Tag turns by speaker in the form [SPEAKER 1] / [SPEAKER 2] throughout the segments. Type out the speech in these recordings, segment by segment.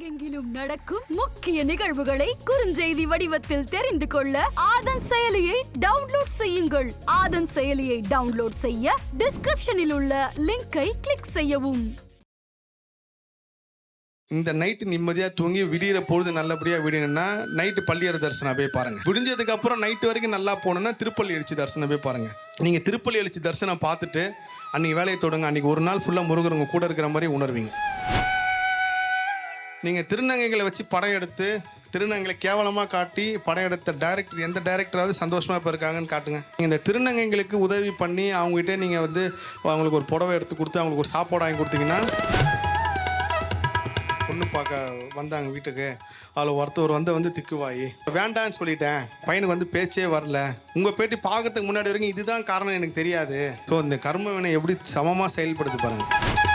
[SPEAKER 1] உலகெங்கிலும் நடக்கும் முக்கிய நிகழ்வுகளை குறுஞ்செய்தி வடிவத்தில் தெரிந்து கொள்ள ஆதன் செயலியை டவுன்லோட் செய்யுங்கள். ஆதன் செயலியை டவுன்லோட் செய்ய டிஸ்கிரிப்ஷனில் உள்ள லிங்கை கிளிக் செய்யவும்.
[SPEAKER 2] இந்த நைட்டு நிம்மதியாக தூங்கி விடியிற பொழுது நல்லபடியாக விடியணும்னா நைட்டு பள்ளியற தரிசனம் போய் பாருங்கள் விடிஞ்சதுக்கு அப்புறம் நைட்டு வரைக்கும் நல்லா போகணும்னா திருப்பள்ளி எழுச்சி தரிசனம் போய் பாருங்கள் நீங்கள் திருப்பள்ளி எழுச்சி தரிசனம் பார்த்துட்டு அன்றைக்கி வேலையை தொடங்க அன்றைக்கி ஒரு நாள் ஃபுல்லாக முருகர் உங்கள் கூட இருக்கிற மாதிரி உணர்வீங்க. நீங்கள் திருநங்கைகளை வச்சு படம் எடுத்து திருநங்கைகளை கேவலமாக காட்டி படம் எடுத்த டைரக்டர் எந்த டைரக்டராவது சந்தோஷமாக இப்போ இருக்காங்கன்னு காட்டுங்க. நீங்கள் இந்த திருநங்கைகளுக்கு உதவி பண்ணி அவங்ககிட்ட நீங்கள் வந்து அவங்களுக்கு ஒரு புடவை எடுத்து கொடுத்து அவங்களுக்கு ஒரு சாப்பாடு வாங்கி கொடுத்தீங்கன்னா பொண்ணு பார்க்க வந்தாங்க வீட்டுக்கு. அதில் ஒருத்தவர் வந்து வந்து திக்குவாயி. வேண்டான்னு சொல்லிட்டேன். பையனுக்கு வந்து பேச்சே வரல. உங்கள் பேட்டி பார்க்கறதுக்கு முன்னாடி வரைக்கும் இதுதான் காரணம் எனக்கு தெரியாது. ஸோ இந்த கர்ம வினை எப்படி சமமாக செயல்படுத்தி பாருங்கள்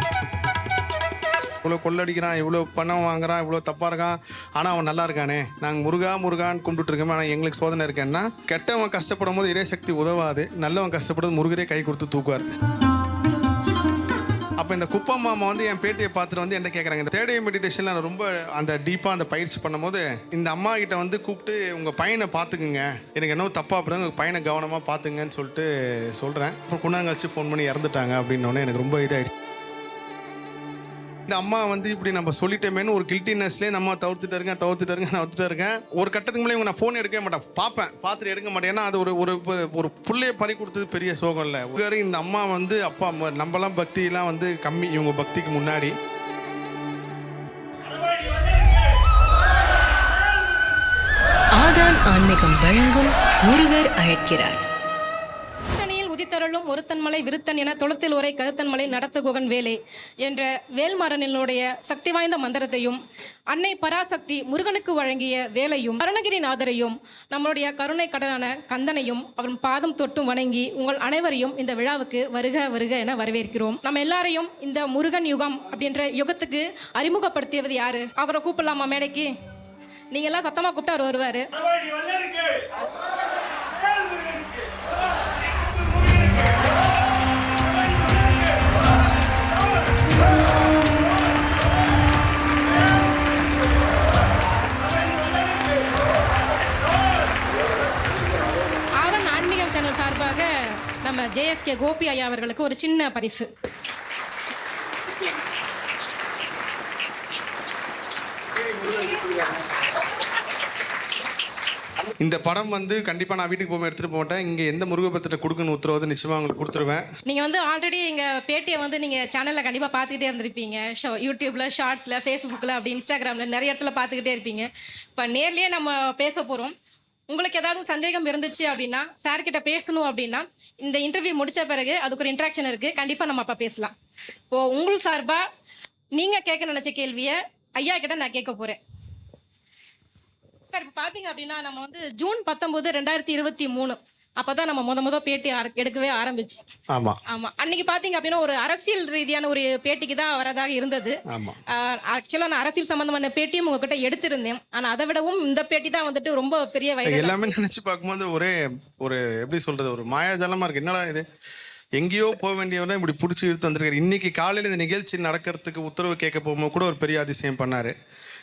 [SPEAKER 2] இவ்வளோ கொள்ளடிக்கிறான் இவ்வளோ பணம் வாங்குறான் இவ்வளோ தப்பாக இருக்கான். ஆனால் அவன் நல்லா இருக்கானே. நாங்கள் முருகா முருகான்னு கும்பிட்டுருக்கோமே ஆனால் எங்களுக்கு சோதனை இருக்கேன்னா கெட்டவன் கஷ்டப்படும் போது இறைசக்தி உதவாது. நல்லவன் கஷ்டப்படும் முருகரே கை கொடுத்து தூக்குவார். அப்போ இந்த குப்பம் மாமா வந்து என் பேட்டியை பார்த்துட்டு வந்து என்ன கேட்குறாங்க இந்த தேர்ட் மெடிடேஷனில் நான் ரொம்ப அந்த டீப்பாக அந்த பயிற்சி பண்ணும்போது இந்த அம்மா கிட்ட வந்து கூப்பிட்டு உங்கள் பையனை பார்த்துக்குங்க. எனக்கு என்ன தப்பாக அப்படி உங்கள் பையனை கவனமாக பார்த்துங்கன்னு சொல்லிட்டு சொல்கிறேன் அப்புறம் குணம் ஃபோன் பண்ணி இறந்துட்டாங்க அப்படின்னோடனே எனக்கு ரொம்ப இதாகிடுச்சு இந்த அம்மா வந்து இப்படி நம்ம சொல்லிட்டோமேனு ஒரு கில்ட்டினஸ்லேயே நம்ம தவிர்த்துட்டு இருக்கேன் தவிர்த்துட்டு இருக்கேன் தவிர்த்துட்டு இருக்கேன் ஒரு கட்டத்துக்கு மேலே இவங்க நான் ஃபோன் எடுக்கவே மாட்டேன். பார்ப்பேன் பார்த்துட்டு எடுக்க மாட்டேன். ஏன்னா அது ஒரு ஒரு ஒரு- ஒரு பறி கொடுத்தது பெரிய சோகம் இல்லை. வேறு இந்த அம்மா வந்து அப்பா அம்மா நம்மலாம் பக்தியெல்லாம் வந்து கம்மி இவங்க பக்திக்கு முன்னாடி.
[SPEAKER 3] ஆதான் ஆன்மீகம் வழங்கும் முருகர் அழைக்கிறார்.
[SPEAKER 4] திருத்தணியில் ஒருத்தன்மலை விருத்தன் என தொளத்தில் உரை கருத்தன்மலை நடத்துகுகன் வேலே என்ற வேல்மாறனினுடைய சக்தி வாய்ந்த மந்திரத்தையும் அன்னை பராசக்தி முருகனுக்கு வழங்கிய வேலையும் அருணகிரிநாதரையும் நம்மளுடைய கருணை கடனான கந்தனையும் அவன் பாதம் தொட்டும் வணங்கி உங்கள் அனைவரையும் இந்த விழாவுக்கு வருக வருக என வரவேற்கிறோம். நம்ம எல்லாரையும் இந்த முருகன் யுகம் அப்படின்ற யுகத்துக்கு அறிமுகப்படுத்தியது யாரு? அவரை கூப்பிடலாமா மேடைக்கு? நீங்க எல்லாம் சத்தமா கூப்பிட்டு அவர் வருவாரு. சார்பாக நம்ம ஜேஎஸ்கே கோபி ஐயா அவர்களுக்கு ஒரு சின்ன பரிசு.
[SPEAKER 2] இந்த படம் வந்து கண்டிப்பாக நான் வீட்டுக்கு போக எடுத்துகிட்டு போக மாட்டேன் இங்கே எந்த முருகபத்திர கொடுக்கணும் உத்தரவாதம் நிச்சயமாக உங்களுக்கு கொடுத்துருவேன்.
[SPEAKER 4] நீங்க வந்து ஆல்ரெடி எங்க பேட்டியை வந்து நீங்க சேனல்ல கண்டிப்பா பார்த்துக்கிட்டே இருந்திருப்பீங்க. ஷோ யூடியூப்ல ஷார்ட்ஸ்ல ஃபேஸ்புக்ல அப்படி இன்ஸ்டாகிராம்ல நிறைய இடத்துல பார்த்துக்கிட்டே இருப்பீங்க. இப்போ நேர்லயே நம்ம பேச போறோம். உங்களுக்கு ஏதாவது சந்தேகம் இருந்துச்சு அப்படின்னா சார் கிட்ட பேசணும் அப்படின்னா இந்த இன்டர்வியூ முடிச்ச பிறகு அதுக்கு ஒரு இன்ட்ராக்ஷன் இருக்கு. கண்டிப்பா நம்ம அப்ப பேசலாம். இப்போ உங்கள் சார்பா நீங்க கேட்க நினைச்ச கேள்வியை ஐயா கிட்ட நான் கேட்க போறேன். சார் இப்போ பார்த்தீங்க அப்படின்னா நம்ம வந்து ஜூன் பத்தொன்பது ரெண்டாயிரத்தி இருபத்தி மூணு. அப்பதான் நம்ம முத முத பேட்டி எடுக்கவே ஆரம்பிச்சோம்
[SPEAKER 2] ஆமாம்
[SPEAKER 4] ஆமா. அன்னைக்கு பாத்தீங்க அப்படின்னா ஒரு அரசியல் ரீதியான ஒரு பேட்டிக்கு தான் வரதாக இருந்தது. ஆக்சுவலா நான் அரசியல் சம்பந்தமான பேட்டியும் உங்ககிட்ட எடுத்திருந்தேன். ஆனா அதை விடவும் இந்த பேட்டி தான் வந்துட்டு ரொம்ப பெரிய வைரல்
[SPEAKER 2] எல்லாமே நினைச்சு பார்க்கும்போது ஒரே ஒரு எப்படி சொல்றது ஒரு மாயாஜாலமா இருக்கு. என்னடா இது? எங்கேயோ போக வேண்டியவரை இப்படி பிடிச்சி இழுத்து வந்திருக்காரு. இன்னைக்கு காலையில் இந்த நிகழ்ச்சி நடக்கிறதுக்கு உத்தரவு கேட்க போகும்போது கூட ஒரு பெரிய அதிசயம் பண்ணாரு.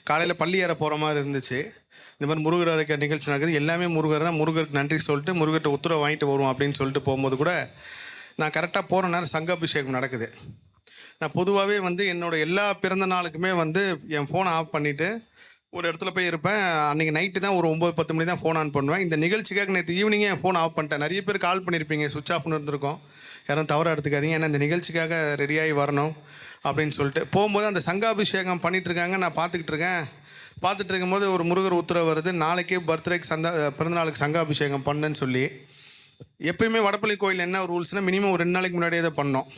[SPEAKER 2] காலையில் பள்ளி ஏற போகிற மாதிரி இருந்துச்சு. இந்த மாதிரி முருகர் இருக்க நிகழ்ச்சி நடக்குது. எல்லாமே முருகர் தான். முருகருக்கு நன்றி சொல்லிட்டு முருகர்கிட்ட உத்தரவு வாங்கிட்டு வருவோம் அப்படின்னு சொல்லிட்டு போகும்போது கூட நான் கரெக்டாக போகிற நேரம் சங்காபிஷேகம் நடக்குது. நான் பொதுவாகவே வந்து என்னோட எல்லா பிறந்த நாளுக்குமே வந்து என் ஃபோனை ஆஃப் பண்ணிவிட்டு ஒரு இடத்துல போய் இருப்பேன். அன்றைக்கி நைட்டு தான் ஒரு ஒம்பது பத்து மணி தான் ஃபோன் ஆன் பண்ணுவேன். இந்த நிகழ்ச்சிக்காக நேற்று ஈவினிங்கே என் ஃபோன் ஆஃப் பண்ணிட்டேன். நிறைய பேர் கால் பண்ணியிருப்பீங்க சுவிச் ஆஃப்னு இருந்திருக்கோம். யாரும் தவறாக எடுத்துக்காதீங்க. ஏன்னா இந்த நிகழ்ச்சிக்காக ரெடியாகி வரணும். அப்படின்னு சொல்லிட்டு. போகும்போது அந்த சங்காபிஷேகம் பண்ணிட்டு இருக்காங்க நான் பார்த்துக்கிட்டு இருக்கேன் பார்த்துட்டு இருக்கும்போது ஒரு முருகர் உத்தரவு வருது. நாளைக்கே பர்த்டேக்கு சந்தா பிறந்தநாளுக்கு சங்காபிஷேகம் பண்ணுன்னு சொல்லி. எப்பயுமே வடப்பள்ளி கோயில் என்ன ரூல்ஸ்னால் மினிமம் ஒரு ரெண்டு நாளைக்கு முன்னாடியே தான் பண்ணோம்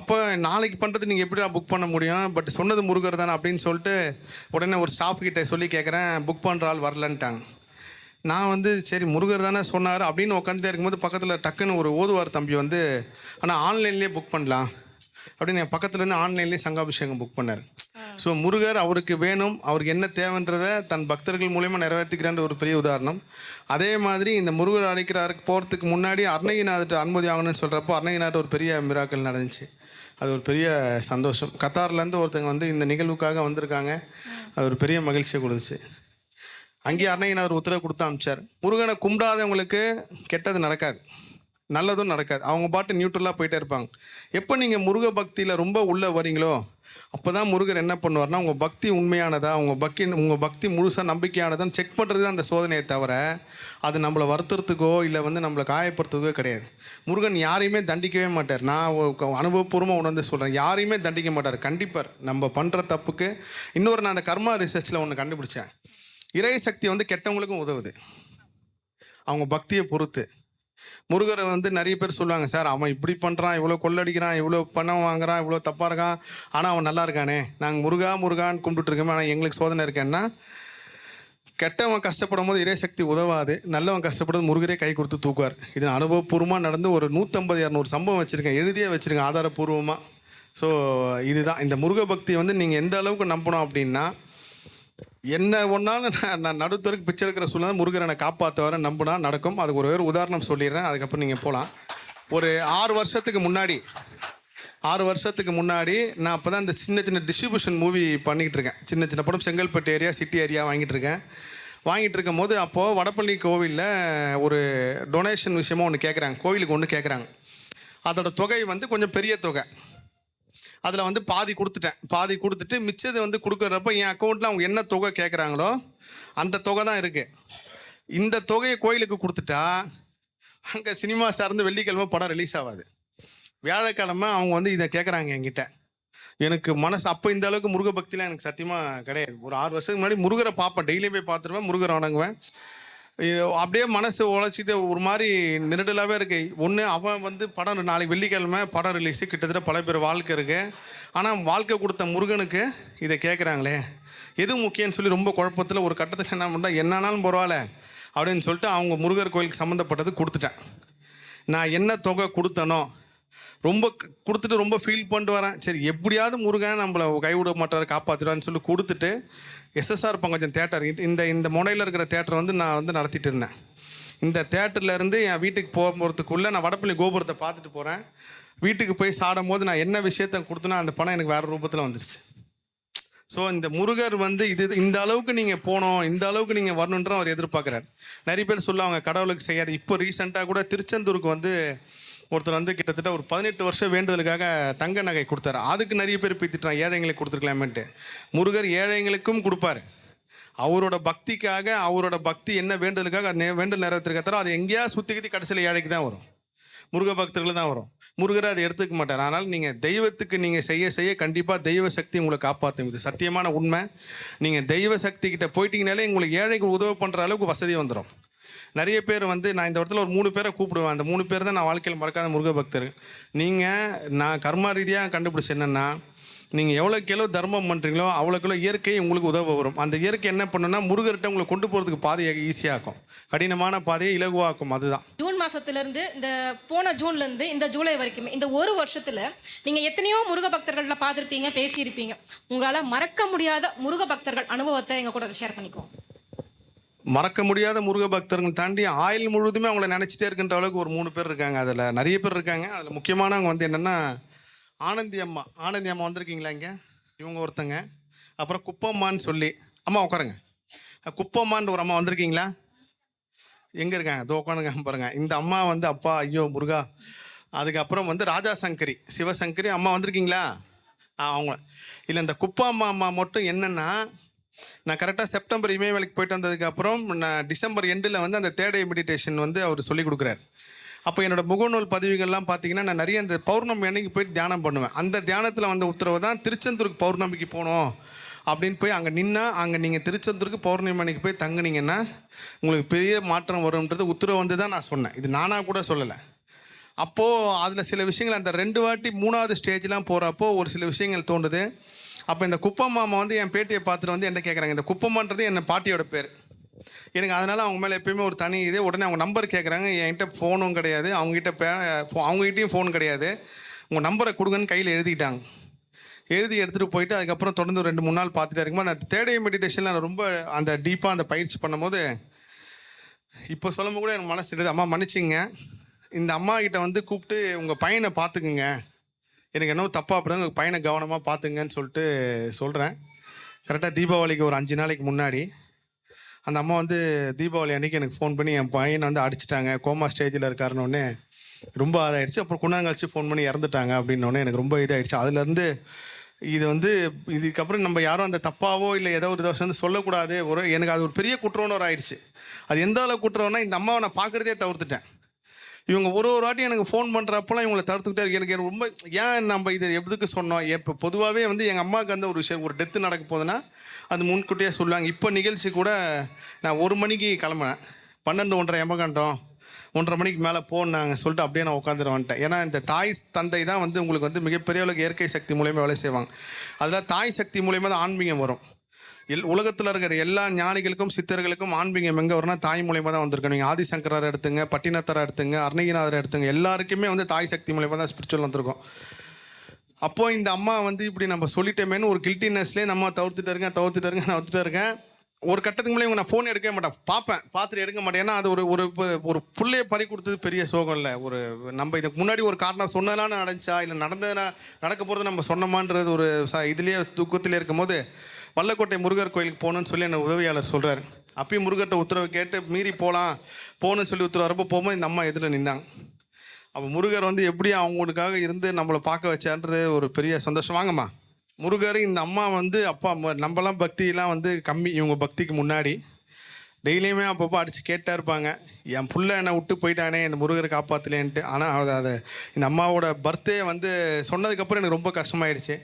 [SPEAKER 2] அப்போ நாளைக்கு பண்ணுறது நீங்கள் எப்படி புக் பண்ண முடியும்? பட் சொன்னது முருகர் தானே அப்படின்னு சொல்லிட்டு உடனே ஒரு ஸ்டாஃப் கிட்டே சொல்லி கேட்குறேன் புக் பண்ணுற ஆள் வரலன்ட்டாங்க. நான் வந்து சரி முருகர் தானே சொன்னார் அப்படின்னு உட்காந்துட்டே இருக்கும்போது பக்கத்தில் டக்குன்னு ஒரு ஓதுவார் தம்பி வந்து ஆனால் ஆன்லைன்லேயே புக் பண்ணலாம். அப்படின்னு என் பக்கத்துலேருந்து ஆன்லைன்லேயே சங்காபிஷேகம் புக் பண்ணார். ஸோ முருகர் அவருக்கு வேணும் அவருக்கு என்ன தேவைன்றதை தன் பக்தர்கள் மூலியமாக நிறைவேற்றிக்கிறான்ற ஒரு பெரிய உதாரணம். அதே மாதிரி இந்த முருகர் அழைக்கிறாருக்கு போகிறதுக்கு முன்னாடி அருணகிநாதர்கிட்ட அனுமதி ஆகணும்னு சொல்கிறப்போ அருணகிநாதர் ஒரு பெரிய மிராக்கள் நடந்துச்சு. அது ஒரு பெரிய சந்தோஷம். கத்தார்லேருந்து ஒருத்தங்க வந்து இந்த நிகழ்வுக்காக வந்திருக்காங்க. அது ஒரு பெரிய மகிழ்ச்சியை கொடுத்துச்சு. அங்கேயே அன்னையினார் உத்தரவு கொடுத்து அமிச்சார் முருகனை கும்பிடாதவங்களுக்கு கெட்டது நடக்காது. நல்லதும் நடக்காது. அவங்க பாட்டு நியூட்ரலாக போயிட்டே இருப்பாங்க. எப்போ நீங்கள் முருக பக்தியில் ரொம்ப உள்ளே வரீங்களோ அப்போ தான் முருகர் என்ன பண்ணுவார்னா உங்கள் பக்தி உண்மையானதா உங்கள் பக்தி உங்கள் பக்தி முழுசாக நம்பிக்கையானதான்னு செக் பண்ணுறது தான் அந்த சோதனையை தவிர அது நம்மளை வருத்துறதுக்கோ இல்லை வந்து நம்மளை காயப்படுத்துறதுக்கோ கிடையாது. முருகன் யாரையுமே தண்டிக்கவே மாட்டார். நான் அனுபவபூர்வமாக உணர்ந்து சொல்கிறேன் யாரையுமே தண்டிக்க மாட்டார். கண்டிப்பார் நம்ம பண்ணுற தப்புக்கு இன்னொரு நான் அந்த கர்மா ரிசர்ச்சில் ஒன்று கண்டுபிடிச்சேன். இறை சக்தி வந்து கெட்டவங்களுக்கும் உதவுது. அவங்க பக்தியை பொறுத்து. முருகரை வந்து நிறைய பேர் சொல்லுவாங்க சார் அவன் இப்படி பண்ணுறான் இவ்வளோ கொள்ளடிக்கிறான் இவ்வளோ பணம் வாங்குறான் இவ்வளோ தப்பாக இருக்கான். ஆனால் அவன் நல்லா இருக்கானே. நாங்கள் முருகா முருகான்னு கும்பிட்டுட்டு ஆனால் எங்களுக்கு சோதனை இருக்கேன்னா கெட்டவன் கஷ்டப்படும் போது இறைசக்தி உதவாது நல்லவன் கஷ்டப்படும் முருகரே கை கொடுத்து தூக்குவார். இது அனுபவபூர்வமாக நடந்து ஒரு நூற்றம்பது இரநூறு சம்பவம் வச்சுருக்கேன். எழுதியே வச்சுருக்கேன் ஆதாரபூர்வமாக ஸோ இதுதான். இந்த முருக பக்தி வந்து நீங்கள் எந்த அளவுக்கு நம்பணும் அப்படின்னா என்ன ஒன்றாலும் நான் நான் நடுத்தருக்கு பிச்சை எடுக்கிற சூழ்நிலை முருகனை என்னை காப்பாற்றுவார நம்பினா நடக்கும். அதுக்கு ஒரு ஒரு உதாரணம் சொல்லிடுறேன். அதுக்கப்புறம் நீங்கள் போகலாம் ஒரு ஆறு வருஷத்துக்கு முன்னாடி ஆறு வருஷத்துக்கு முன்னாடி நான் அப்போ தான் இந்த சின்ன சின்ன டிஸ்ட்ரிபியூஷன் மூவி பண்ணிக்கிட்டு இருக்கேன். சின்ன சின்ன படம் செங்கல்பட்டு ஏரியா சிட்டி ஏரியா வாங்கிட்டு இருக்கேன். வாங்கிட்டு இருக்கும் போது அப்போது வடப்பள்ளி கோவிலில் ஒரு டொனேஷன் விஷயமா ஒன்று கேட்குறாங்க கோவிலுக்கு ஒன்று கேட்குறாங்க அதோட தொகை வந்து கொஞ்சம் பெரிய தொகை. அதில் வந்து பாதி கொடுத்துட்டேன். பாதி கொடுத்துட்டு மிச்சத்தை வந்து கொடுக்குறப்ப என் அக்கௌண்ட்டில் அவங்க என்ன தொகை கேட்குறாங்களோ அந்த தொகை தான் இருக்குது இந்த தொகையை கோயிலுக்கு கொடுத்துட்டா அங்கே சினிமா சார்ந்து வெள்ளிக்கிழமை படம் ரிலீஸ் ஆகாது வியாழக்கிழமை அவங்க வந்து இதை கேட்குறாங்க என்கிட்ட. எனக்கு மனசு அப்போ இந்த அளவுக்கு முருக பக்திலாம் எனக்கு சத்தியமாக கிடையாது. ஒரு ஆறு வருஷத்துக்கு முன்னாடி முருகரை பார்ப்பேன். டெய்லியும் போய் பார்த்துருவேன் முருகரை வணங்குவேன். அப்படியே மனசு உழைச்சிட்டு ஒரு மாதிரி நெருடலாகவே இருக்கு. ஒன்று அவன் வந்து படம் நாளைக்கு வெள்ளிக்கிழமை படம் ரிலீஸு கிட்டத்தட்ட பல பேர் வாழ்க்கை இருக்கு. ஆனால் வாழ்க்கை கொடுத்த முருகனுக்கு இதை கேட்குறாங்களே எது முக்கியம்னு சொல்லி ரொம்ப குழப்பத்தில் ஒரு கட்டத்தில் என்ன பண்ணா என்னானாலும் பரவாயில்ல அப்படின்னு சொல்லிட்டு அவங்க முருகர் கோயிலுக்கு சம்மந்தப்பட்டது கொடுத்துட்டேன். நான் என்ன தொகை கொடுத்தனோ ரொம்ப கொடுத்துட்டு ரொம்ப ஃபீல் பண்ணிட்டு வரேன். சரி எப்படியாவது முருகன் நம்மளை கைவிட மாட்டார் காப்பாற்றுவான்னு சொல்லி கொடுத்துட்டு எஸ்எஸ்ஆர் பங்கஜன் தேட்டர் இந்த இந்த முனையில் இருக்கிற தேட்டரை வந்து நான் வந்து நடத்திட்டு இருந்தேன். இந்த தேட்டர்லேருந்து என் வீட்டுக்கு போகிறதுக்குள்ளே நான் வடப்பள்ளி கோபுரத்தை பார்த்துட்டு போகிறேன் வீட்டுக்கு போய் சாடும் போது நான் என்ன விஷயத்த கொடுத்தனோ அந்த பணம் எனக்கு வேறு ரூபத்தில் வந்துருச்சு. ஸோ இந்த முருகர் வந்து இது இந்த அளவுக்கு நீங்கள் போகணும் இந்த அளவுக்கு நீங்கள் வரணுன்ற அவர் எதிர்பார்க்குறாரு. நிறைய பேர் சொல்ல அவங்க கடவுளுக்கு செய்யாது இப்போ ரீசெண்டாக கூட திருச்செந்தூருக்கு வந்து ஒருத்தர் வந்து கிட்டத்தட்ட ஒரு பதினெட்டு வருஷம் வேண்டுதலுக்காக தங்க நகை கொடுத்தாரு. அதுக்கு நிறைய பேர் பீத்திட்டான் ஏழைங்களுக்கு கொடுத்துருக்கலாமேன்ட்டு. முருகர் ஏழைங்களுக்கும் கொடுப்பாரு. அவரோட பக்திக்காக அவரோட பக்தி என்ன வேண்டுதலுக்காக அது வேண்டுதல் நிறைவேற்றிருக்க அது எங்கேயா சுற்றி கித்தி கடைசியில் ஏழைக்கு தான் வரும். முருக பக்தர்கள் தான் வரும். முருகரை அதை எடுத்துக்க மாட்டார். ஆனால் நீங்கள் தெய்வத்துக்கு நீங்கள் செய்ய செய்ய கண்டிப்பாக தெய்வ சக்தி உங்களை காப்பாற்றும் இது சத்தியமான உண்மை. நீங்கள் தெய்வ சக்தி கிட்ட போயிட்டீங்கனாலே உங்களுக்கு ஏழைக்கு உதவி பண்ணுற அளவுக்கு வசதி வந்துடும் நிறைய பேர் வந்து நான் இந்த இடத்துல ஒரு மூணு பேரை கூப்பிடுவேன். அந்த மூணு பேர் தான் நான் வாழ்க்கையில் மறக்காத முருக பக்தர். நீங்கள் நான் கர்மா ரீதியாக கண்டுபிடிச்ச என்னென்னா நீங்கள் எவ்வளோக்கு எவ்வளோ தர்மம் பண்ணுறீங்களோ அவ்வளோக்கு இயற்கை உங்களுக்கு உதவ வரும். அந்த இயற்கை என்ன பண்ணுன்னா முருகர்கிட்ட உங்களை கொண்டு போகிறதுக்கு பாதையாக ஈஸியாகும் கடினமான பாதையை இலகுவாக்கும். அதுதான்.
[SPEAKER 4] ஜூன் மாதத்துலேருந்து இந்த போன ஜூன்லேருந்து இந்த ஜூலை வரைக்குமே இந்த ஒரு வருஷத்தில் நீங்கள் எத்தனையோ முருக பக்தர்களில் பார்த்துருப்பீங்க பேசியிருப்பீங்க. உங்களால் மறக்க முடியாத முருக பக்தர்கள் அனுபவத்தை எங்கள் கூட ஷேர் பண்ணிக்குவோம்.
[SPEAKER 2] மறக்க முடியாத முருக பக்தர்கள் தாண்டி ஆயுள் முழுவதுமே அவங்கள நினச்சிட்டே இருக்கின்ற அளவுக்கு ஒரு மூணு பேர் இருக்காங்க. அதில் நிறைய பேர் இருக்காங்க. அதில் முக்கியமானவங்க வந்து என்னென்னா ஆனந்தி அம்மா. ஆனந்தி அம்மா வந்திருக்கீங்களா இங்கே? இவங்க ஒருத்தங்க. அப்புறம் குப்பம்மான்னு சொல்லி அம்மா உட்காருங்க. குப்பம்மான்ற ஒரு அம்மா வந்திருக்கீங்களா? எங்கே இருக்காங்க? தோ உட்காந்துங்க பாருங்க. இந்த அம்மா வந்து அப்பா ஐயோ முருகா. அதுக்கப்புறம் வந்து ராஜா சங்கரி சிவசங்கரி அம்மா வந்திருக்கீங்களா? ஆ அவங்க. இல்லை இந்த குப்பாம்மா அம்மா மட்டும் என்னென்னா நான் கரெக்டாக செப்டம்பர் இமயமலைக்கு போயிட்டு வந்ததுக்கப்புறம் நான் டிசம்பர் எண்டில் வந்து அந்த தேடை மெடிடேஷன் வந்து அவர் சொல்லி கொடுக்குறாரு. அப்போ என்னோட முகநூல் பதிவுகள்லாம் பார்த்தீங்கன்னா நான் நிறைய அந்த பௌர்ணமி அன்னைக்கு போயிட்டு தியானம் பண்ணுவேன். அந்த தியானத்தில் வந்த உத்தரவு தான் திருச்செந்தூருக்கு பௌர்ணமிக்கு போகணும் அப்படின்னு போய் அங்கே நின்னா அங்கே நீங்கள் திருச்செந்தூருக்கு பௌர்ணமி அன்னைக்கு போய் தங்குனீங்கன்னா உங்களுக்கு பெரிய மாற்றம் வரும்ன்றது உத்தரவு வந்து தான் நான் சொன்னேன். இது நானாக கூட சொல்லலை. அப்போது அதில் சில விஷயங்கள் அந்த ரெண்டு வாட்டி மூணாவது ஸ்டேஜ்லாம் போகிறப்போ ஒரு சில விஷயங்கள் தோணுது. அப்போ இந்த குப்பம்மா வந்து என் பேட்டியை பார்த்துட்டு வந்து என்ன கேட்குறாங்க இந்த குப்பம்மான்றது என் பாட்டியோட பேர். எனக்கு அதனால் அவங்க மேலே எப்பயுமே ஒரு தனி இது. உடனே அவங்க நம்பர் கேட்குறாங்க என்கிட்ட ஃபோனும் கிடையாது. அவங்ககிட்ட பே ஃபோ- ஃபோன் கிடையாது. உங்கள் நம்பரை கொடுங்கன்னு கையில் எழுதிக்கிட்டாங்க எழுதி எடுத்துகிட்டு போயிட்டு அதுக்கப்புறம் தொடர்ந்து ஒரு ரெண்டு மூணு நாள் பார்த்துட்டே இருக்கும்போது அந்த தேடை மெடிடேஷனில் நான் ரொம்ப அந்த டீப்பாக அந்த பயிற்சி பண்ணும்போது இப்போ சொல்லும்போது கூட எனக்கு மனசு எடுது அம்மா மன்னிச்சிங்க. இந்த அம்மா கிட்ட வந்து கூப்பிட்டு உங்கள் பையனை பார்த்துக்குங்க. எனக்கு என்ன தப்பாக அப்படிதான் பையனை கவனமாக பார்த்துங்கன்னு சொல்லிட்டு சொல்கிறேன் கரெக்டாக தீபாவளிக்கு ஒரு அஞ்சு நாளைக்கு முன்னாடி அந்த அம்மா வந்து தீபாவளி அன்னைக்கு எனக்கு ஃபோன் பண்ணி என் பையனை வந்து அடிச்சிட்டாங்க. கோமா ஸ்டேஜில் இருக்காருன்னொன்னே ரொம்ப இதாகிடுச்சு அப்புறம் கொஞ்ச கழிச்சு ஃபோன் பண்ணி இறந்துட்டாங்க அப்படின்னோடனே எனக்கு ரொம்ப இதாகிடுச்சு அதுலேருந்து இது வந்து இதுக்கப்புறம் நம்ம யாரும் அந்த தப்பாவோ இல்லை ஏதோ ஒரு தோஷம் வந்து சொல்லக்கூடாது. ஒரு எனக்கு அது ஒரு பெரிய குற்றோணர் ஆயிடுச்சு அது எந்த அளவு குற்றம்னா இந்த அம்மாவை நான் பார்க்குறதே தவிர்த்துட்டேன். இவங்க ஒரு ஒரு வாட்டி எனக்கு ஃபோன் பண்ணுறப்பெல்லாம் இவங்களை தடுத்துக்கிட்டே இருக்கு. எனக்கு ரொம்ப ஏன் நம்ம இது எதுக்கு சொன்னோம்? இப்போ பொதுவாகவே வந்து எங்கள் அம்மாவுக்கு அந்த ஒரு விஷயம் ஒரு டெத்து நடக்க போகுதுன்னா அது முன்கூட்டியே சொல்லுவாங்க. இப்போ நிகழ்ச்சி கூட நான் ஒரு மணிக்கு கிளம்புனேன். பன்னெண்டு ஒன்றரை எம்பகண்டம் ஒன்றரை மணிக்கு மேலே போனாங்க சொல்லிட்டு அப்படியே நான் உட்காந்துட்டு வந்துட்டேன். ஏன்னா இந்த தாய் தந்தை தான் வந்து உங்களுக்கு வந்து மிகப்பெரிய அளவுக்கு இயற்கை சக்தி மூலயமா வேலை செய்வாங்க. அதில் தாய் சக்தி மூலயமா தான் ஆன்மீகம் வரும். எல் உலகத்தில் இருக்கிற எல்லா ஞானிகளுக்கும் சித்தர்களுக்கும் ஆன்மீகம் எங்கே வரும்னா தாய் மூலியமாக தான் வந்திருக்கோம் நீங்கள் ஆதிசங்கரர் எடுத்துங்க பட்டினத்தரை எடுத்துங்க அருணகிரிநாதர் எடுத்துங்க எல்லாருக்குமே வந்து தாய் சக்தி மூலியமாக தான் ஸ்பிரிச்சுவல் வந்திருக்கோம். அப்போது இந்த அம்மா வந்து இப்படி நம்ம சொல்லிட்டோமேனு ஒரு கில்ட்டினஸ்லேயே நம்ம தவிர்த்துட்டு இருக்கேன் தவிர்த்துட்டு இருக்கேன் தவிர்த்துட்டு இருக்கேன் ஒரு கட்டத்துக்கு முன்னாடி இவங்க நான் ஃபோன் எடுக்கவே மாட்டேன். பார்ப்பேன் பார்த்துட்டு எடுக்க மாட்டேன். ஏன்னா அது ஒரு ஒரு ஒரு- ஒரு புள்ளைய பறி கொடுத்தது பெரிய சோகம் இல்லை. ஒரு நம்ம இதுக்கு முன்னாடி ஒரு காரணம் சொன்னதெல்லாம் நடந்துச்சா? இல்லை நடந்ததுனா நடக்க போகிறது நம்ம சொன்னோமான்றது ஒரு ச இதுலேயே துக்கத்திலே இருக்கும்போது வல்லக்கோட்டை முருகர் கோயிலுக்கு போகணும்னு சொல்லி என்ன உதவியாளர் சொல்கிறார் அப்பயும் முருகர்கிட்ட உத்தரவு கேட்டு மீறி போகலாம் போகணும்னு சொல்லி உத்தரவு வரப்போ போகும்போது இந்த அம்மா எதில் நின்னாங்க. அப்போ முருகர் வந்து எப்படி அவங்களுக்காக இருந்து நம்மளை பார்க்க வச்சான்றது ஒரு பெரிய சந்தோஷம். வாங்கம்மா. முருகர் இந்த அம்மா வந்து அப்பா ம- நம்மலாம் பக்தியெலாம் வந்து கம்மி. இவங்க பக்திக்கு முன்னாடி. டெய்லியுமே அப்பப்போ அடித்து கேட்டா இருப்பாங்க. என் புள்ள என்னை விட்டு போயிட்டானே இந்த முருகரை காப்பாற்றலேன்ட்டு ஆனால் அதை அதை இந்த அம்மாவோட பர்த்டே வந்து சொன்னதுக்கப்புறம் எனக்கு ரொம்ப கஷ்டமாயிடுச்சு.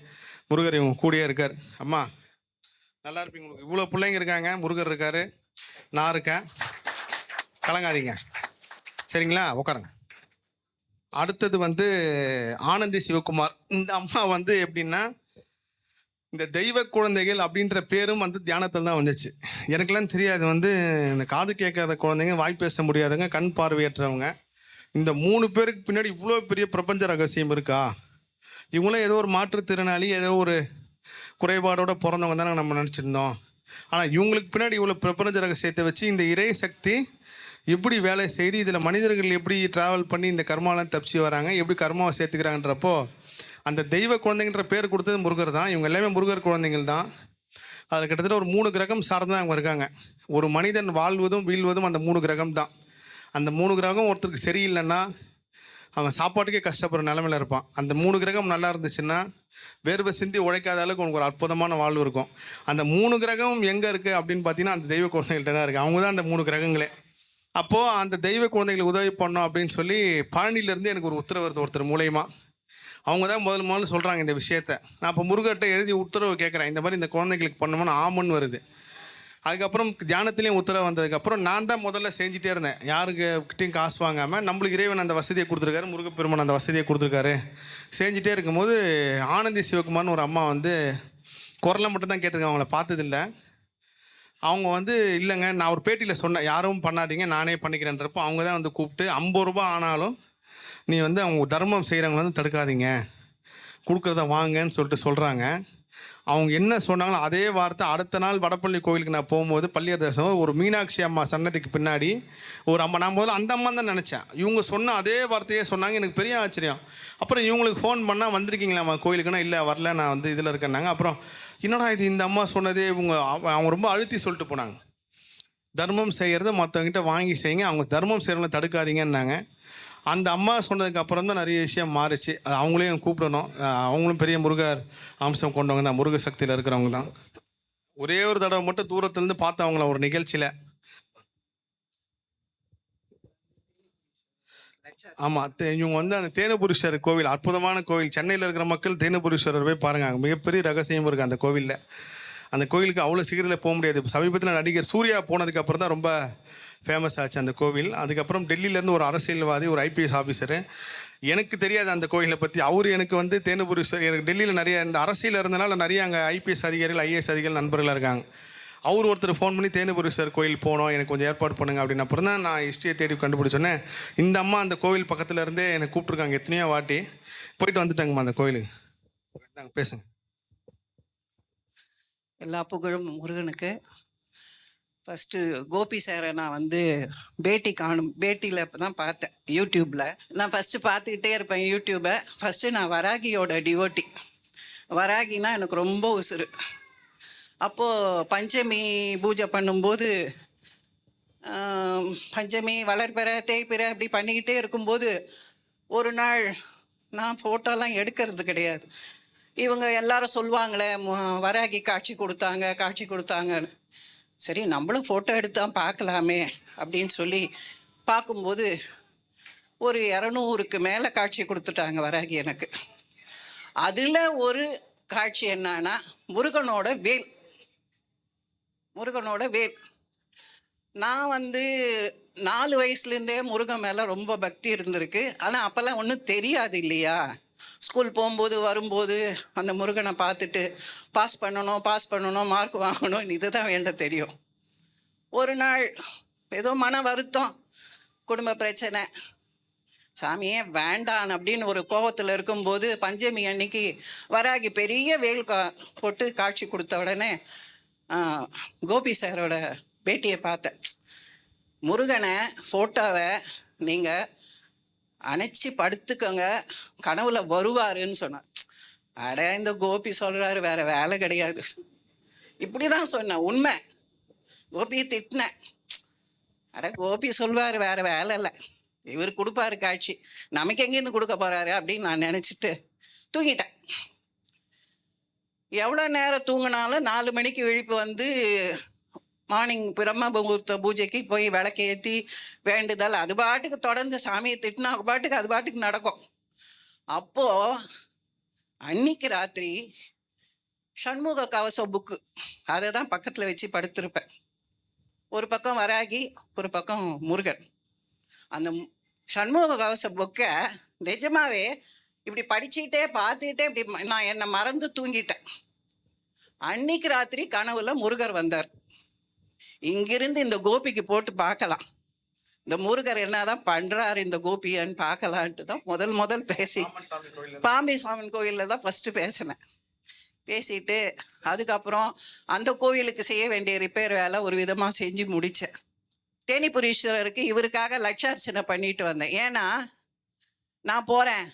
[SPEAKER 2] முருகர் இவங்க கூடியே இருக்கார். அம்மா நல்லா இருப்பீங்க. உங்களுக்கு இவ்வளோ பிள்ளைங்க இருக்காங்க. முருகர் இருக்காரு. நான் இருக்கேன். கலங்காதீங்க. சரிங்களா? உட்காருங்க அடுத்தது வந்து ஆனந்தி சிவகுமார். இந்த அம்மா வந்து எப்படின்னா இந்த தெய்வ குழந்தைகள் அப்படின்ற பேரும் வந்து தியானத்தில் தான் வந்துச்சு. எனக்கெல்லாம் தெரியாது. வந்து இந்த காது கேட்காத குழந்தைங்க வாய் பேச முடியாதவங்க கண் பார்வையற்றவங்க. இந்த மூணு பேருக்கு பின்னாடி இவ்வளோ பெரிய பிரபஞ்ச ரகசியம் இருக்கா? இவங்களும் ஏதோ ஒரு மாற்றுத்திறனாளி ஏதோ ஒரு குறைபாடோட பிறந்தவங்க தானே நம்ம நினச்சிருந்தோம். ஆனால் இவங்களுக்கு பின்னாடி இவ்வளோ பிரபஞ்ச ரகசியத்தை வச்சு இந்த இறை சக்தி எப்படி வேலை செய்து இதில் மனிதர்கள் எப்படி ட்ராவல் பண்ணி இந்த கர்மாலாம் தப்பிச்சு வராங்க எப்படி கர்மாவை சேர்த்துக்கிறாங்கன்றப்போ அந்த தெய்வ குழந்தைங்கன்ற பேர் கொடுத்தது முருகர் தான். இவங்க எல்லாமே முருகர் குழந்தைங்கள் தான். அதில் கிட்டத்தட்ட ஒரு மூணு கிரகம் சார்ந்து அவங்க இருக்காங்க. ஒரு மனிதன் வாழ்வதும் வீழ்வதும் அந்த மூணு கிரகம் தான். அந்த மூணு கிரகம் ஒருத்தருக்கு சரியில்லைன்னா அவன் சாப்பாட்டுக்கே கஷ்டப்படுற நிலமையில இருப்பான். அந்த மூணு கிரகம் நல்லா இருந்துச்சுன்னா வேர்வை சிந்தி உழைக்காத அளவுக்கு உனக்கு ஒரு அற்புதமான வாழ்வு இருக்கும். அந்த மூணு கிரகம் எங்கே இருக்குது அப்படின்னு பார்த்தீங்கன்னா அந்த தெய்வ குழந்தைகள்கிட்ட தான் இருக்குது அவங்க தான் அந்த மூணு கிரகங்களே. அப்போது அந்த தெய்வ குழந்தைகளுக்கு உதவி பண்ணோம் அப்படின்னு சொல்லி பழனியிலேருந்து எனக்கு ஒரு உத்தரவு வருது ஒருத்தர் மூலயமா. அவங்க தான் முதல் முதல்ல சொல்கிறாங்க இந்த விஷயத்த. நான் இப்போ முருகர்கிட்ட எழுதி உத்தரவு கேட்குறேன் இந்த மாதிரி இந்த குழந்தைங்களுக்கு பண்ணோம்னா ஆமன் வருது. அதுக்கப்புறம் தியானத்துலேயும் உத்தரவு வந்ததுக்கப்புறம் நான் தான் முதல்ல செஞ்சுட்டே இருந்தேன். யாருக்கு கிட்டையும் காசு வாங்காமல் நம்மளுக்கு இறைவன் அந்த வசதியை கொடுத்துருக்காரு முருகப்பெருமன் அந்த வசதியை கொடுத்துருக்காரு. செஞ்சுட்டே இருக்கும்போது ஆனந்தி சிவகுமார்னு ஒரு அம்மா வந்து குரலை மட்டும் தான் கேட்டிருக்காங்க அவங்கள பார்த்ததில்ல. அவங்க வந்து இல்லைங்க நான் ஒரு பேட்டியில் சொன்னேன் யாரும் பண்ணாதீங்க நானே பண்ணிக்கிறேன்றப்போ அவங்க தான் வந்து கூப்பிட்டு ஐம்பது ரூபா ஆனாலும் நீ வந்து அவங்க தர்மம் செய்கிறவங்கள வந்து தடுக்காதீங்க. கொடுக்குறத வாங்கன்னு சொல்லிட்டு சொல்கிறாங்க அவங்க என்ன சொன்னாங்களோ அதே வார்த்தை அடுத்த நாள் வடப்பள்ளி கோயிலுக்கு நான் போகும்போது பள்ளியர் தேசம் ஒரு மீனாட்சி அம்மா சன்னதிக்கு பின்னாடி ஒரு அம்மா நான் முதல்ல அந்த அம்மா தான் நினச்சேன். இவங்க சொன்ன அதே வார்த்தையே சொன்னாங்க. எனக்கு பெரிய ஆச்சரியம். அப்புறம் இவங்களுக்கு ஃபோன் பண்ணால் வந்திருக்கீங்களாம்மா கோயிலுக்குன்னா இல்லை வரல நான் வந்து இதில் இருக்கேன்னாங்க அப்புறம் என்னடா இது இந்த அம்மா சொன்னதே? இவங்க அவங்க ரொம்ப அழுத்தி சொல்லிட்டு போனாங்க. தர்மம் செய்கிறத மற்றவங்ககிட்ட வாங்கி செய்யுங்க. அவங்க தர்மம் செய்கிறவங்கள தடுக்காதீங்கன்னாங்க. அந்த அம்மா சொன்னதுக்கு அப்புறம் தான் நிறைய விஷயம் மாறுச்சு. அது அவங்களையும் கூப்பிடணும். அவங்களும் பெரிய முருகர் அம்சம் கொண்டவங்க தான். முருக சக்தியில் இருக்கிறவங்க தான். ஒரே ஒரு தடவை மட்டும் தூரத்துலேருந்து பார்த்தேன் அவங்கள ஒரு நிகழ்ச்சியில். ஆமாம் இவங்க வந்து அந்த தேனபுரீஸ்வரர் கோவில் அற்புதமான கோவில். சென்னையில் இருக்கிற மக்கள் தேனபுரீஸ்வரர் போய் பாருங்க. மிகப்பெரிய ரகசியம் இருக்குது அந்த கோவிலில். அந்த கோவிலுக்கு அவ்வளோ சீக்கிரத்தில் போக முடியாது. இப்போ சமீபத்தில் நடிகர் சூர்யா போனதுக்கு அப்புறம் தான் ரொம்ப ஃபேமஸ் ஆச்சு அந்த கோவில். அதுக்கப்புறம் டெல்லியிலேருந்து ஒரு அரசியல்வாதி ஒரு ஐபிஎஸ் ஆஃபீஸரு எனக்கு தெரியாது அந்த கோயிலை பற்றி அவர் எனக்கு வந்து தேனுபுரீஸ்வரர் எனக்கு டெல்லியில் நிறைய இந்த அரசியல் இருந்தனால நிறைய அங்கே ஐபிஎஸ் அதிகாரிகள் ஐஏஎஸ் அதிகாரிகள் நண்பர்களாக இருக்காங்க. அவர் ஒருத்தர் ஃபோன் பண்ணி தேனுபுரீஸ்வரர் கோயில் போனோம் எனக்கு கொஞ்சம் ஏற்பாடு பண்ணுங்க அப்படின்னு. அப்புறம் தான் நான் ஹிஸ்ட்ரியை தேடி கண்டுபிடிச்சோன்னே இந்த அம்மா அந்த கோவில் பக்கத்தில் இருந்தே என்னை கூப்பிட்ருக்காங்க எத்தனையோ வாட்டி. போயிட்டு வந்துட்டாங்கம்மா அந்த கோயிலுக்கு நாங்கள் பேசுங்க.
[SPEAKER 5] எல்லா புகழும் முருகனுக்கு. ஃபஸ்ட்டு கோபி சாரை நான் வந்து பேட்டி காணும் பேட்டியில் இப்போ தான் பார்த்தேன் யூடியூப்பில் நான் ஃபஸ்ட்டு பார்த்துக்கிட்டே இருப்பேன் யூடியூப்பை ஃபஸ்ட்டு நான் வராகியோட டிவோட்டி வராகினா எனக்கு ரொம்ப உசுறு. அப்போது பஞ்சமி பூஜை பண்ணும்போது பஞ்சமி வளர்பிற தேய்பிற அப்படி பண்ணிக்கிட்டே இருக்கும்போது ஒரு நாள் நான் ஃபோட்டோலாம் எடுக்கிறது கிடையாது. இவங்க எல்லாரும் சொல்லுவாங்களே வராகி காட்சி கொடுத்தாங்க காட்சி கொடுத்தாங்கன்னு. சரி நம்மளும் ஃபோட்டோ எடுத்தான் பார்க்கலாமே அப்படின்னு சொல்லி பார்க்கும்போது ஒரு இரநூறுக்கு மேலே காட்சி கொடுத்துட்டாங்க வராகி எனக்கு. அதில் ஒரு காட்சி என்னன்னா முருகனோட வேல். முருகனோட வேல். நான் வந்து நாலு வயசுலேருந்தே முருகன் மேலே ரொம்ப பக்தி இருந்திருக்கு. ஆனால் அப்போல்லாம் ஒன்றும் தெரியாது இல்லையா? ஸ்கூல் போகும்போது வரும்போது அந்த முருகனை பார்த்துட்டு பாஸ் பண்ணணும் பாஸ் பண்ணணும் மார்க் வாங்கணும். இதுதான் வேண்ட தெரியும். ஒரு நாள் ஏதோ மன வருத்தம் குடும்ப பிரச்சனை. சாமியே வேண்டான் அப்படின்னு ஒரு கோவத்தில் இருக்கும்போது பஞ்சமி அன்னைக்கு வராகி பெரிய வேல் கா போட்டு காட்சி கொடுத்த உடனே கோபி சாரோட பேட்டியை பார்த்தேன். முருகனை ஃபோட்டோவை நீங்கள் அணைச்சி படுத்துக்கோங்க. கனவுல வருவாருன்னு சொன்னார் அட இந்த கோபி சொல்கிறாரு வேற வேலை கிடையாது. இப்படி தான் சொன்னேன் உண்மை. கோபியை திட்டினேன். அட கோபி சொல்வார் வேற வேலை இல்லை. இவர் கொடுப்பாரு காட்சி. நமக்கு எங்கேருந்து கொடுக்க போறாரு அப்படின்னு நான் நினச்சிட்டு தூங்கிட்டேன். எவ்வளோ நேரம் தூங்கினாலும் நாலு மணிக்கு விழிப்பு வந்து மார்னிங் பிரம்ம முகூர்த்த பூஜைக்கு போய் விளக்கு ஏற்றி வேண்டுதல் அது பாட்டுக்கு தொடர்ந்து சாமியை திட்டினா அது பாட்டுக்கு அது பாட்டுக்கு நடக்கும். அப்போ அன்னைக்கு ராத்திரி சண்முக கவச புக்கு அதை தான் பக்கத்தில் வச்சு படுத்திருப்பேன். ஒரு பக்கம் வராகி ஒரு பக்கம் முருகன். அந்த சண்முக கவச புக்கை நிஜமாவே இப்படி படிச்சுக்கிட்டே பார்த்துக்கிட்டே இப்படி நான் என்னை மறந்து தூங்கிட்டேன். அன்னைக்கு ராத்திரி கனவுல முருகர் வந்தார். இங்கிருந்து இந்த கோபிக்கு போட்டு பார்க்கலாம். இந்த முருகர் என்னதான் பண்றாரு இந்த கோபியன்னு பார்க்கலான்ட்டு தான் முதல் முதல் பேசி பாம்பே சாமி கோயிலில் தான். ஃபர்ஸ்ட் பேசினேன். பேசிட்டு அதுக்கப்புறம் அந்த கோவிலுக்கு செய்ய வேண்டிய ரிப்பேர் வேலை ஒரு விதமாக செஞ்சு முடித்தேன் தேனிபுரீஸ்வரருக்கு இவருக்காக லட்சார்ச்சனை பண்ணிட்டு வந்தேன். ஏன்னா நான் போகிறேன்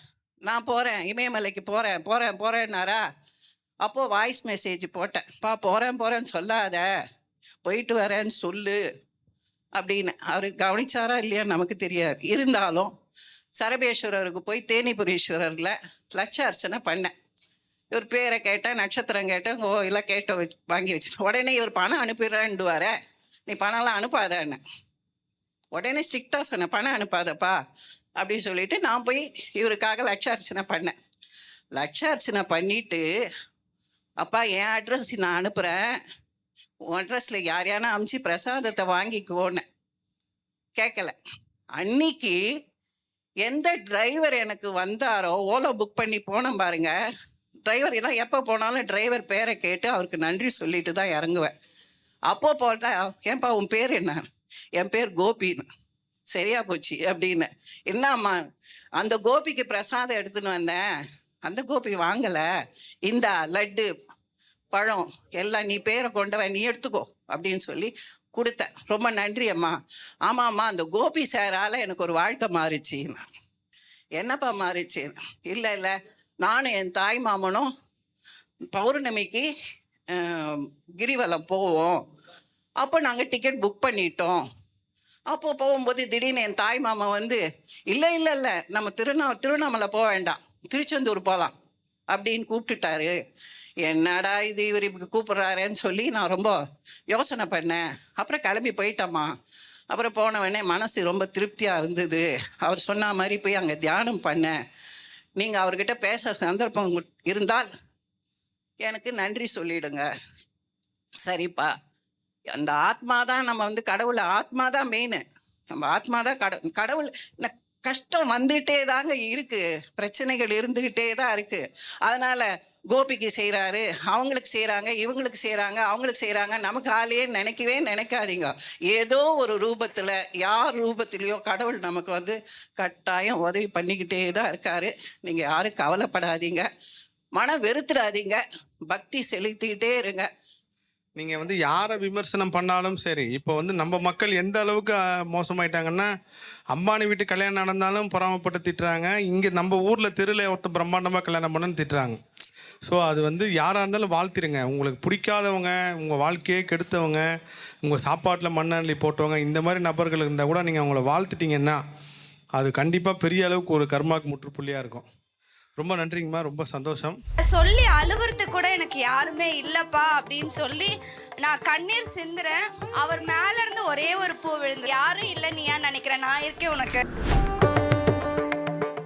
[SPEAKER 5] நான் போகிறேன் இமயமலைக்கு போகிறேன் போகிறேன் போகிறேன்னாரா அப்போது வாய்ஸ் மெசேஜ் போட்டேன். பா போகிறேன் போகிறேன்னு சொல்லாத. போயிட்டு வரேன்னு சொல்லு அப்படின்னு அவர் கவனிச்சாரா இல்லையா நமக்கு தெரியாது. இருந்தாலும் சரபேஸ்வரருக்கு போய் தேனிபுரீஸ்வரரில் லட்ச அர்ச்சனை பண்ணேன். இவர் பேரை கேட்டேன் நட்சத்திரம் கேட்டேன் கோயிலாம் கேட்ட வச்சு வாங்கி வச்சுட்டேன் உடனே இவர் பணம் அனுப்பிடுறேன்டுவார நீ பணம்லாம் அனுப்பாதன்னு. உடனே ஸ்ட்ரிக்டாக சொன்னேன் பணம் அனுப்பாதப்பா அப்படின்னு சொல்லிட்டு நான் போய் இவருக்காக லட்சார்ச்சனை பண்ணேன். லட்ச அர்ச்சனை பண்ணிட்டு அப்பா என் அட்ரஸ் நான் அனுப்புகிறேன் உன் அட்ரஸில் யார் அமுச்சு பிரசாதத்தை வாங்கிக்கோன்னு. கேட்கல அன்னைக்கு எந்த டிரைவர் எனக்கு வந்தாரோ ஓலோ புக் பண்ணி போனோம் பாருங்க. டிரைவர் எல்லாம் எப்போ போனாலும் டிரைவர் பேரை கேட்டு அவருக்கு நன்றி சொல்லிட்டு தான் இறங்குவேன். அப்போ போட்டா ஏன்பா உன் பேர் என்ன? என் பேர் கோபின்னு. சரியா போச்சு அப்படின்னு. என்னம்மா அந்த கோபிக்கு பிரசாதம் எடுத்துன்னு வந்தேன். அந்த கோபி வாங்கலை. இந்தா லட்டு. பழம் எல்லாம் நீ பேரை கொண்டவ நீ எடுத்துக்கோ அப்படின்னு சொல்லி கொடுத்தேன் ரொம்ப நன்றி அம்மா. ஆமாம்மா அந்த கோபி சாரால் எனக்கு ஒரு வாழ்க்கை மாறிச்சு. என்னப்பா மாறிச்சு? இல்லை இல்லை. நானும் என் தாய் மாமனும் பௌர்ணமிக்கு கிரிவலம் போவோம். அப்போ நாங்கள் டிக்கெட் புக் பண்ணிட்டோம். அப்போ போகும்போது திடீர்னு என் தாய் மாமா வந்து இல்லை இல்லை இல்லை. நம்ம திருநா திருவண்ணாமலை போக வேண்டாம். திருச்செந்தூர் போகலாம் அப்படின்னு கூப்பிட்டுட்டாரு. என்னடா இது இவர் இப்படி கூப்பிட்றாருன்னு சொல்லி நான் ரொம்ப யோசனை பண்ணேன். அப்புறம் கிளம்பி போயிட்டோம்மா. அப்புறம் போனவொடனே மனசு ரொம்ப திருப்தியாக இருந்தது. அவர் சொன்ன மாதிரி போய் அங்கே தியானம் பண்ணேன். நீங்கள் அவர்கிட்ட பேச சந்தர்ப்பம் இருந்தால் எனக்கு நன்றி சொல்லிடுங்க. சரிப்பா. அந்த ஆத்மா தான் நம்ம வந்து கடவுள் ஆத்மா தான் மெயின் நம்ம ஆத்மா தான் கட கடவுள் கஷ்டம் வந்துகிட்டே தாங்க இருக்கு. பிரச்சனைகள் இருந்துகிட்டே தான் இருக்கு. அதனால கோபிக்கு செய்கிறாரு அவங்களுக்கு செய்கிறாங்க இவங்களுக்கு செய்கிறாங்க அவங்களுக்கு செய்கிறாங்க நமக்கு ஆளையே நினைக்கவே நினைக்காதீங்க. ஏதோ ஒரு ரூபத்தில் யார் ரூபத்திலையோ கடவுள் நமக்கு வந்து கட்டாயம் உதவி பண்ணிக்கிட்டே தான் இருக்காரு. நீங்கள் யாரும் கவலைப்படாதீங்க. மனம் வெறுத்துடாதீங்க பக்தி செலுத்திக்கிட்டே இருங்க.
[SPEAKER 2] நீங்கள் வந்து யாரை விமர்சனம் பண்ணாலும் சரி இப்போ வந்து நம்ம மக்கள் எந்த அளவுக்கு மோசமாயிட்டாங்கன்னா அம்பானி வீட்டு கல்யாணம் நடந்தாலும் பொறாமப்பட்டு திட்டுறாங்க. இங்கே நம்ம ஊரில் தெருவில் ஒருத்தர் பிரம்மாண்டமாக கல்யாணம் பண்ணுன்னு திட்டுறாங்க. ஸோ அது வந்து யாராக இருந்தாலும் வாழ்த்திருங்க. உங்களுக்கு பிடிக்காதவங்க உங்கள் வாழ்க்கையே கெடுத்தவங்க உங்கள் சாப்பாட்டில் மண்ணள்ளி போட்டவங்க இந்த மாதிரி நபர்கள் இருந்தால் கூட நீங்கள் அவங்கள வாழ்த்துட்டிங்கன்னா அது கண்டிப்பாக பெரிய அளவுக்கு ஒரு கர்மாக்கு முற்றுப்புள்ளியாக இருக்கும். ரொம்ப நன்றிங்கம்மா ரொம்ப சந்தோஷம்.
[SPEAKER 6] சொல்லி அழுவுறது கூட எனக்கு யாருமே இல்லப்பா அப்படின்னு சொல்லி நான் கண்ணீர் சிந்துறேன். அவர் மேல இருந்து ஒரே ஒரு பூ விழுந்து யாரும் இல்லை நீ ஏன் நினைக்கிற நான் இருக்கேன் உனக்கு.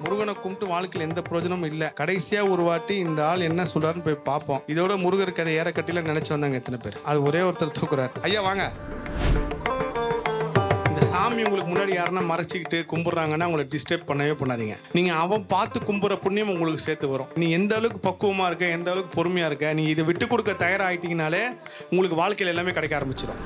[SPEAKER 2] முருகனை கும்பிட்டு வாழ்க்கையில் எந்த பிரயோஜனமும் இல்லை. கடைசியாக ஒரு வாட்டி இந்த ஆள் என்ன சொல்றாருன்னு போய் பார்ப்போம். இதோட முருகர் கதை ஏறக்கட்டில நினைச்சு வந்தாங்க எத்தனை பேர். அது ஒரே ஒருத்தர் தூக்குறாரு. ஐயா வாங்க. சாமி உங்களுக்கு முன்னாடி யாருன்னா மறைச்சிக்கிட்டு கும்பிட்றாங்கன்னா உங்களை டிஸ்டர்ப் பண்ணவே பண்ணாதீங்க. நீங்கள் அவன் பார்த்து கும்புற புண்ணியம் உங்களுக்கு சேர்த்து வரும். நீ எந்த அளவுக்கு பக்குவமாக இருக்க எந்த அளவுக்கு பொறுமையாக இருக்க நீ இதை விட்டு கொடுக்க தயாராகிட்டீங்கனாலே உங்களுக்கு வாழ்க்கையில் எல்லாமே கிடைக்க ஆரம்பிச்சிடும்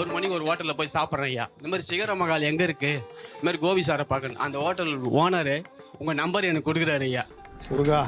[SPEAKER 7] ஒரு மணிக்கு ஒரு ஹோட்டலில் போய் சாப்பிட்றேன் ஐயா. இந்த மாதிரி சிகர மகால் எங்கே இருக்கு? இந்த மாதிரி கோபி சாரை பார்க்கணும். அந்த ஹோட்டல் ஓனரு உங்கள் நம்பர் எனக்கு கொடுக்குறாரு ஐயா.
[SPEAKER 2] முருகா